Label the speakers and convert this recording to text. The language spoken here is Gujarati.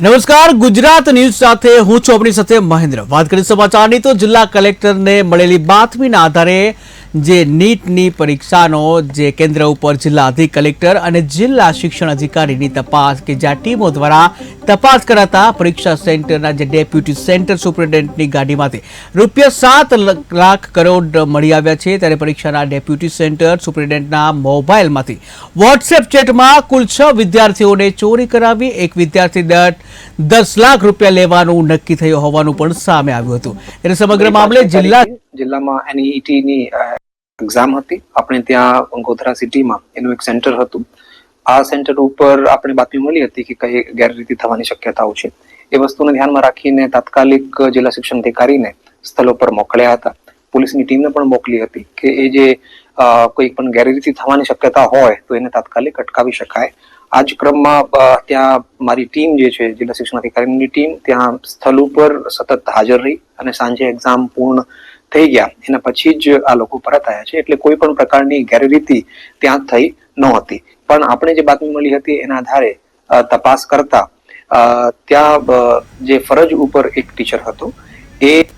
Speaker 1: નમસ્કાર, ગુજરાત ન્યૂઝ સાથે હું છું આપણી સાથે મહેન્દ્ર. વાત કરી સમાચારની તો જિલ્લા કલેક્ટરને મળેલી બાતમીના આધારે જે નીટની પરીક્ષાનો જે કેન્દ્ર ઉપર જિલ્લા અધિક કલેક્ટર અને જિલ્લા શિક્ષણ અધિકારીની તપાસ કે જ્યાં ટીમો દ્વારા તપાસ કરાતા પરીક્ષા સેન્ટરના જે ડેપ્યુટી સેન્ટર સુપ્રિન્ટેન્ડન્ટની ગાડીમાંથી રૂપિયા સાત લાખ કરોડ મળી આવ્યા છે ત્યારે પરીક્ષાના ડેપ્યુટી સેન્ટર સુપ્રિન્ટેન્ડન્ટના મોબાઈલમાંથી વોટ્સએપ ચેટમાં કુલ છ વિદ્યાર્થીઓને ચોરી કરાવી એક વિદ્યાર્થી દટ દસ લાખ રૂપિયા લેવાનું નક્કી થયું હોવાનું પણ સામે આવ્યું હતું. એટલે સમગ્ર મામલે જિલ્લા
Speaker 2: જિલ્લામાં એનઈટી ની એક્ઝામ હતી. આપણે ત્યાં ગોધરા સિટીમાં એનું એક સેન્ટર હતું. આ સેન્ટર ઉપર આપણે બાતમી મળી હતી કે કઈ ગેરરીતિ થવાની શક્યતાઓ છે. એ વસ્તુને ધ્યાનમાં રાખીને તાત્કાલિક જિલ્લા શિક્ષણ અધિકારીને સ્થળો પર મોકલ્યા હતા. પોલીસની ટીમને પણ મોકલી હતી કે એ જે કોઈ પણ ગેરરીતિ થવાની શક્યતા હોય તો એને તાત્કાલિક અટકાવી શકાય. આ જ ક્રમમાં ત્યાં મારી ટીમ જે છે, જિલ્લા શિક્ષણ અધિકારીની ટીમ, ત્યાં સ્થળ ઉપર સતત હાજર રહી અને સાંજે એક્ઝામ પૂર્ણ થઈ ગયા. એના પછી જ આ લોકો પરત આવ્યા છે. એટલે કોઈ પણ પ્રકારની ગેરરીતિ ત્યાં થઈ નહોતી પણ આપણે જે બાતમી મળી હતી એના આધારે તપાસ કરતા ત્યાં જે ફરજ ઉપર એક ટીચર હતો, એ